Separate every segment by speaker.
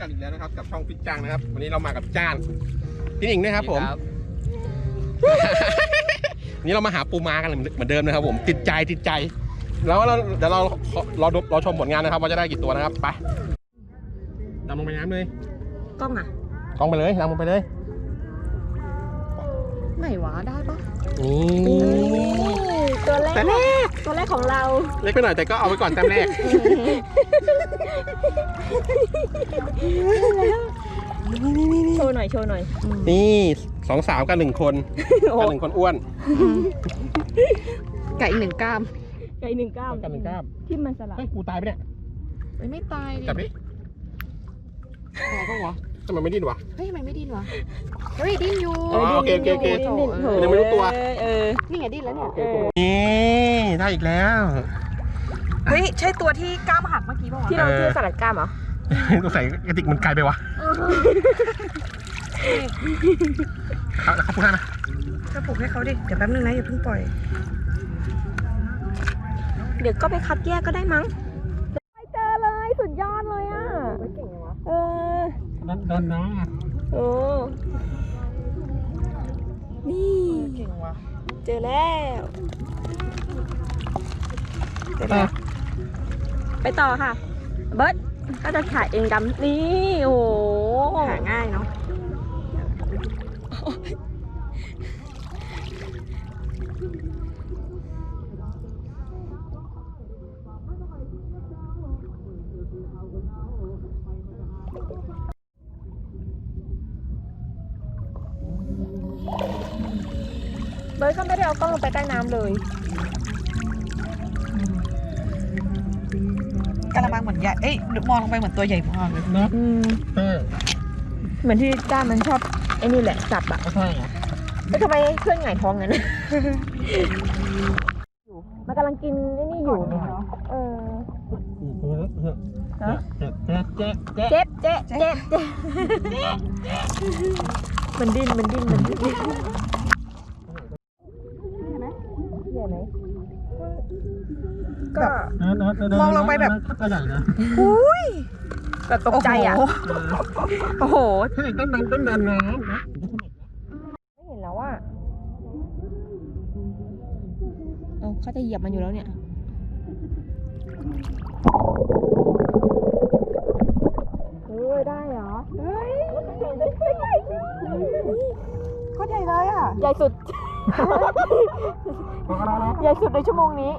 Speaker 1: กันอีกแล้วนะครับ กับช่องพิจจังนะครับ วันนี้เรามากับจ้านพี่หนิงด้วยครับผม วันนี้เรามาหาปูม้ากันเหมือนเดิมนะครับ ผมติดใจติดใจ แล้วเราเดี๋ยวเรารอดูรอชมผลงานนะครับ ว่าจะได้กี่ตัวนะครับไปดำลงไปน้ำเลย
Speaker 2: กล้องอะ
Speaker 1: กองไปเลยดำลงไปเลย
Speaker 2: ไหนวะได้ปะ
Speaker 1: นี่
Speaker 2: ตัวแร
Speaker 1: แต่
Speaker 2: ก
Speaker 1: แรก
Speaker 2: ตัวแรกของเรา
Speaker 1: เล็กไปหน่อยแต่ก็เอาไว้ก่อนแต้มแรก
Speaker 2: โชว์หน่อยโชว์หน่อย
Speaker 1: นี่สองสาวกับหนึ่งคนกับหนึ่งคนอ้วน
Speaker 3: ไก่อีกหนึ่งกล้าม
Speaker 2: ไก่หนึ่งก้าม
Speaker 1: กับหนึ่งกล้าม
Speaker 2: ที่มันสลับ
Speaker 1: เฮ้ยปูตายไปเนี่ย
Speaker 3: มันไม่ตายดิ
Speaker 1: จับดิ
Speaker 3: ตายปะวะ
Speaker 1: ทำไมไม่ดิ้นวะ
Speaker 3: เฮ้ยทำไมไม่ดิ้นวะ เฮ้ยดิ้นอยู่
Speaker 1: อ๋อโอเคโอเคโอเค
Speaker 2: ดิ้นดิ้น
Speaker 3: เออ
Speaker 1: ยังไม่รู้ตัว
Speaker 2: เออ
Speaker 3: นี่ไงดิ้นแล้วเนี่ย
Speaker 2: เออ
Speaker 1: นี่ได้อีกแล้ว
Speaker 3: เฮ้ยใช่ตัวที่กล้ามหักเมื่อกี้ป่ะวะ
Speaker 2: ที่เราที่สลัดกล้ามเหรอ
Speaker 1: ตัวใส่กระติกมันไกลไปวะเอาแล้วเขาพูดให้ไหม
Speaker 3: ก็ปลุกให้เขาดิ เดี๋ยวแป๊บนึงนะอย่าเพิ่งปล่อย
Speaker 2: เดี๋ยวก็ไปคัดแยกก็ได้มั้งไม่เจอเลยสุดยอดเลยอะ
Speaker 3: เก่งวะ
Speaker 2: เออ
Speaker 1: ดันดันนะ
Speaker 2: โอ้ นี่
Speaker 3: เก่งวะ
Speaker 2: เจอแล้ว
Speaker 1: ไปต่อ
Speaker 2: ไปต่อค่ะ เบิร์ตก็จะถ่ายเองดำนี่ โอ้โห
Speaker 3: หาง่ายเนาะ
Speaker 2: เบิร์ตก็ไม่ได้เอากล้องลงไปใต้น้ำเลย
Speaker 3: กระมังเหมือนใหญ่ เอ้ยมองลงไปเหมือนตัวใหญ่มากเลย
Speaker 1: นะ
Speaker 2: อืม
Speaker 1: เออ
Speaker 2: เหมือนที่จ้ามันชอบไอ้นี่แหละจับอะ
Speaker 1: ไม่ใช่เหรอ
Speaker 2: แล้วทำไมเพื่อนหงายท้องงั้นมันกำลังกินไอ้นี่อยู่เออฮะ
Speaker 1: เจ๊เจ๊เจ๊เจ๊
Speaker 2: เจ็บเจ็บเจ็บเจ็บมันดิ้นมันดิ้นมันดิ้นใหญ่ ไหมก็
Speaker 3: มองลงไปแบบ
Speaker 1: ก็ใหญ่นะ
Speaker 3: อุ้ย
Speaker 2: แบบตกใจอะ
Speaker 3: โอ้โห
Speaker 1: ใช่ต้นดันต้นดันน้ำนะ
Speaker 2: ไม่เห็นแล้วอะเอาเขาจะเหยียบมันอยู่แล้วเนี่ยเฮ้ยได้เหรอ เฮ้ยใหญ่ได้ใหญ่
Speaker 3: ก็ใหญ่เลยอะ
Speaker 2: ใหญ่สุด ใหญ่สุดในชั่วโมงนี้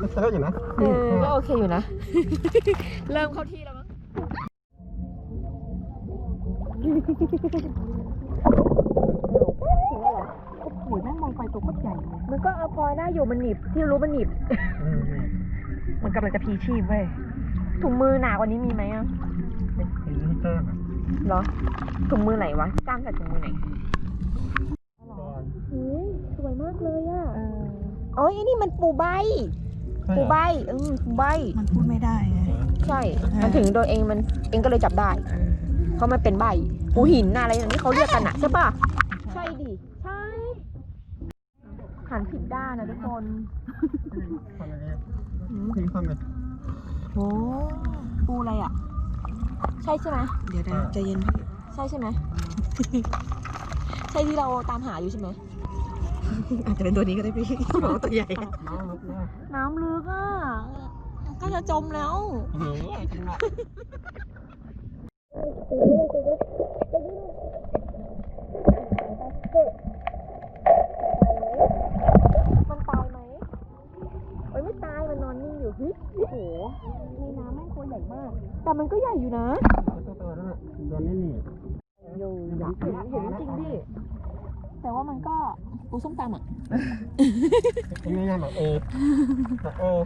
Speaker 1: ก็ใช่อยู่นะ
Speaker 2: เออก็โอเคอยู่นะ เริ่มเข้าที่แล้วมั้ง
Speaker 3: โอ้โหแม่งมองไปตัวโคตรใหญ่เลย
Speaker 2: มันก็เอาพอได้อยู่มันหนีบที่รู้มันหนีบ
Speaker 3: มันกำลังจะพีชีพเว้ย
Speaker 2: ถุงมือหนากว่านี้มีไหมอะเหรอ ถุงมือไหนวะจ้างใส่ถุงมือไหน เฮ้ยสวยมากเลยอะ
Speaker 3: เออ
Speaker 2: อ๋อไอ้นี่มันปูใบ ปูใบเออปูใบ
Speaker 3: มันพูดไม่ได้ไง
Speaker 2: ใช่ มันถึงโดนเองมันเองก็เลยจับได้
Speaker 3: เออ
Speaker 2: เพราะมันเป็นใบ ปูหินน่ะอะไรอย่างนี้เขาเรียกกันอะใช่ป่ะใช่ดิ ใช่ หันผิดด้านนะทุกคน
Speaker 3: โอ้
Speaker 2: ปูอะไรอะ ใช่ใช่ไหม
Speaker 3: เดี๋ยวนะใจเย็นพี่
Speaker 2: ใช่ใช่ไหม ใช่ที่เราตามหาอยู่ใช่ไหม
Speaker 3: อาจจะเป็นตัวนี้ก็ได้พี่บอกว่าตัวใหญ่อะ
Speaker 2: น้ำลึกอะก็จะจมแล้วมันตายไหมเอ้ยไม่ตายมันนอนนิ่งอยู่เฮ้ยโอ้โหในน้ำแม่งตัวใหญ่มาก แต่มันก็ใหญ่อยู่นะ
Speaker 1: โดนนี่นี่
Speaker 2: อยู่อยาก เห็นเห็นจริงดิแต่ว่ามันก็ปูส้มตำอะ
Speaker 1: เป็นไงแบบเออแบบเออ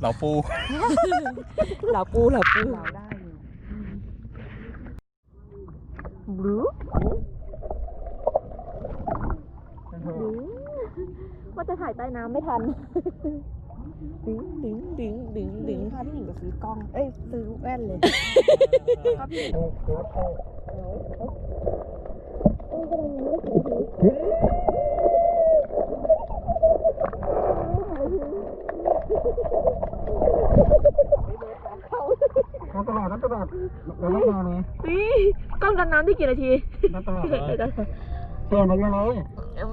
Speaker 1: เราปู
Speaker 2: เหล่าปูเหล่าปู
Speaker 3: เราได้อยู่
Speaker 2: หรือหรือว่าจะถ่ายใต้น้ำไม่ทันดึงดึงดึงดึงดึง
Speaker 3: พาพี่หนิงไปซื้อกล้อง เอ้ย ซื้อแว่นเลย
Speaker 2: เน้ำ
Speaker 1: ตลอดเราต้องมาเลย
Speaker 2: นี่กล้องดำน้ำได้กี่นาที
Speaker 1: น้ำตลอดเลยเปลี่ยนไปเลย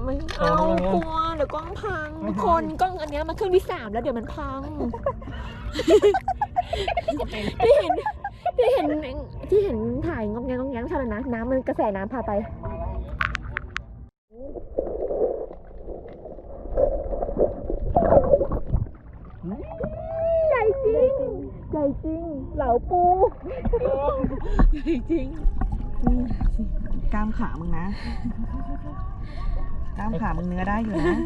Speaker 2: ไม่เอากลัวเดี๋ยวกล้องพังทุกคนกล้องอันเนี้ยมันเครื่องที่สามแล้วเดี๋ยวมันพังที่เห็น ที่เห็นที่เห็นถ่ายงอมแงงงอมแงงเท่านั้นนะน้ำมันกระแสน้ำพาไปใหญ่จริงใหญ่จริง เหลาปูใหญ่จริง
Speaker 3: กล้ามขามึงนะกล้ามขามึงเนื้อได้อยู่นะ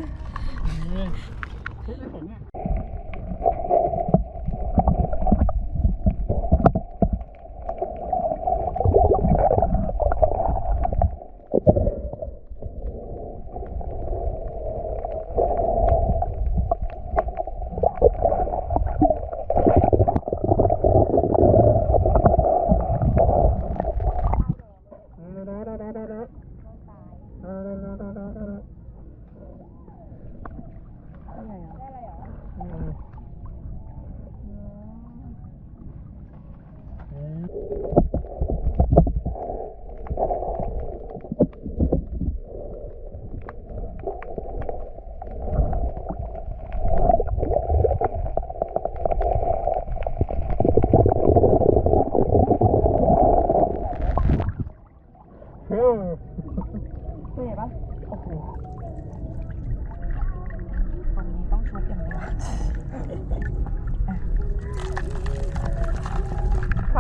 Speaker 2: ตัวใหญ่ปะ
Speaker 3: ตรงนี้ต้องชุบอย่างเดียว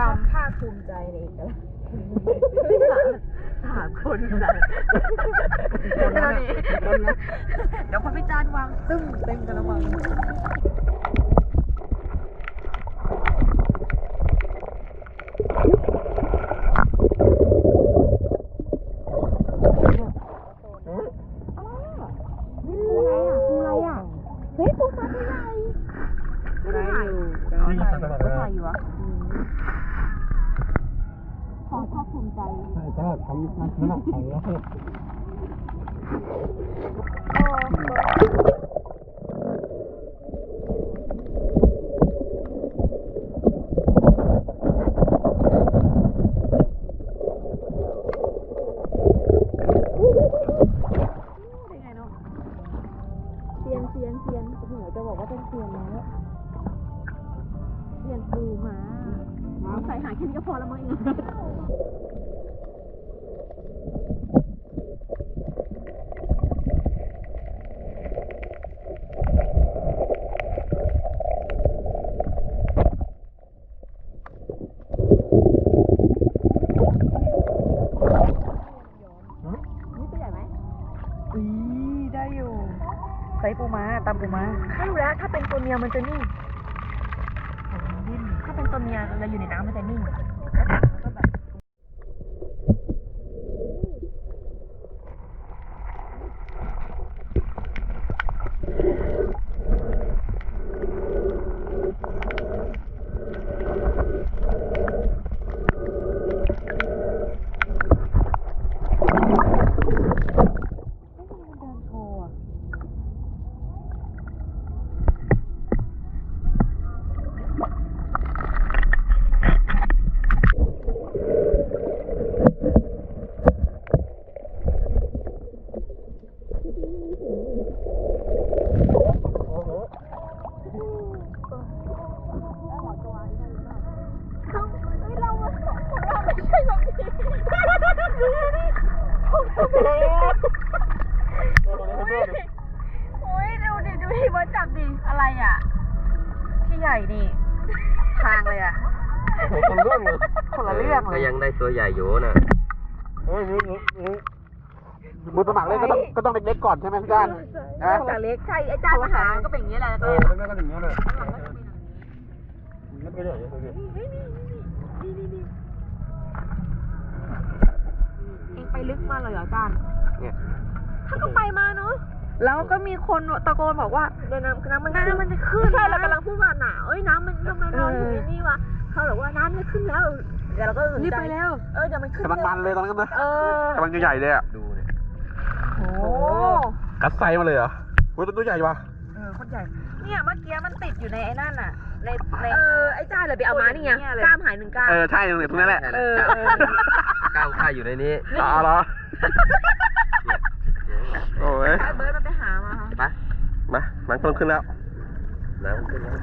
Speaker 2: ความภาคภูมิใจในเอกลักษณ์
Speaker 3: ถามคนไหนเดี๋ยวพอพี่จานวางตึ้งเต็มกระมัง
Speaker 2: ปูอะไรอะ เฮ้ยปูมาตัวใหญ่
Speaker 3: ได้อยู่
Speaker 1: นี่ตลอดเลย
Speaker 3: ถ่ายอยู่อะ
Speaker 2: ขอภาคภูมิใจ
Speaker 1: ใช่ก็ทำ น้ำหนักไข่แล้ว
Speaker 2: เซียนเซียนเซียนโอ้โหจะบอกว่าเป็นเซียนแล้วเซียนปูมาใส่หาแค่นี้ก็พอล้วมั้งเองนี่ตัวใหญ่ไหม
Speaker 3: อีได้อยู่ใส่ปู ม้าตำปูม้า
Speaker 2: ไม่แล้วถ้าเป็นตัวเมียมันจะนิ่ง
Speaker 3: ดิ้น
Speaker 2: ถ้าเป็นตัวเมียเราอยู่ในน้ำมันจะนิ่ง
Speaker 3: เดินโชว์อะ
Speaker 2: โอ้ยดูดิดูดิเบิร์ดจับดิ อะไรอะ
Speaker 3: ที่ใหญ่นี่ทางเลยอะ
Speaker 1: คนเรื่องเลย
Speaker 3: คนละ เรื่องเล
Speaker 4: ก็
Speaker 3: ย
Speaker 4: ยังได้ตัวใหญ่อยู่นะ
Speaker 1: เฮ้ยนี่นี่นี่มือสมัครเล่นก็ต้องก็ต้องเล็กๆก่อนใช่ไหมพี่ด้านนะ
Speaker 2: จากเล็กใช่ไอ้จ้ามาหาก็เป็นอย่างนี้แหละ
Speaker 1: เอ
Speaker 2: ตัว
Speaker 1: อเล่นๆก็อย่างนี้เลยไม่ไปเลยไม่ไปเลย
Speaker 2: เองไปลึกมาเลยเหรอจาน
Speaker 4: เนี่ย
Speaker 2: ถ้าก็ไปมาเนาะแล้วก็มีคนตะโกนบอกว่าเดี๋ยวน้ำน้ำมันน้ำมันจะขึ้นใช่เรากำลังพูดว่าหนาวเอ้ยน้ำมันทำไมเราอยู่ในนี่วะเขาบอกว่าน้ำจะขึ้นแล้ว เดี๋ยวเราก็
Speaker 3: รีบไปแล้ว
Speaker 2: เออเดี๋ยวมันขึ้น
Speaker 1: กำลังมันเลยตอนนั้นนะ
Speaker 2: เออกำ
Speaker 1: ลังใหญ่ๆเลยอะ
Speaker 4: ดูเนี่ย
Speaker 3: โอ้
Speaker 2: โอ้
Speaker 1: กัดไซมาเลยเหรอโอ้ยตัวใหญ่ปะ
Speaker 3: เออคนใหญ่ เนี่ยเมื่อกี้มันติดอยู่ในไอ้นั่นอะในใน
Speaker 2: เออไอ้จ้าเลยไปเอามานี่ไงกล้ามหายหนึ่งกล้าม
Speaker 1: เออใช่ตรงนี้ตรงนั้นแหละ
Speaker 2: เออเออ
Speaker 4: ก้าวข้าอยู่ในนี้
Speaker 1: อ๋อเหรอโอ้ย
Speaker 2: ไอ้เบิร์ดมันไปหามาค่ะ
Speaker 4: ไป
Speaker 1: มาหนังเริ่มขึ้นแล้ว
Speaker 4: น้ำขึ้นแล้ว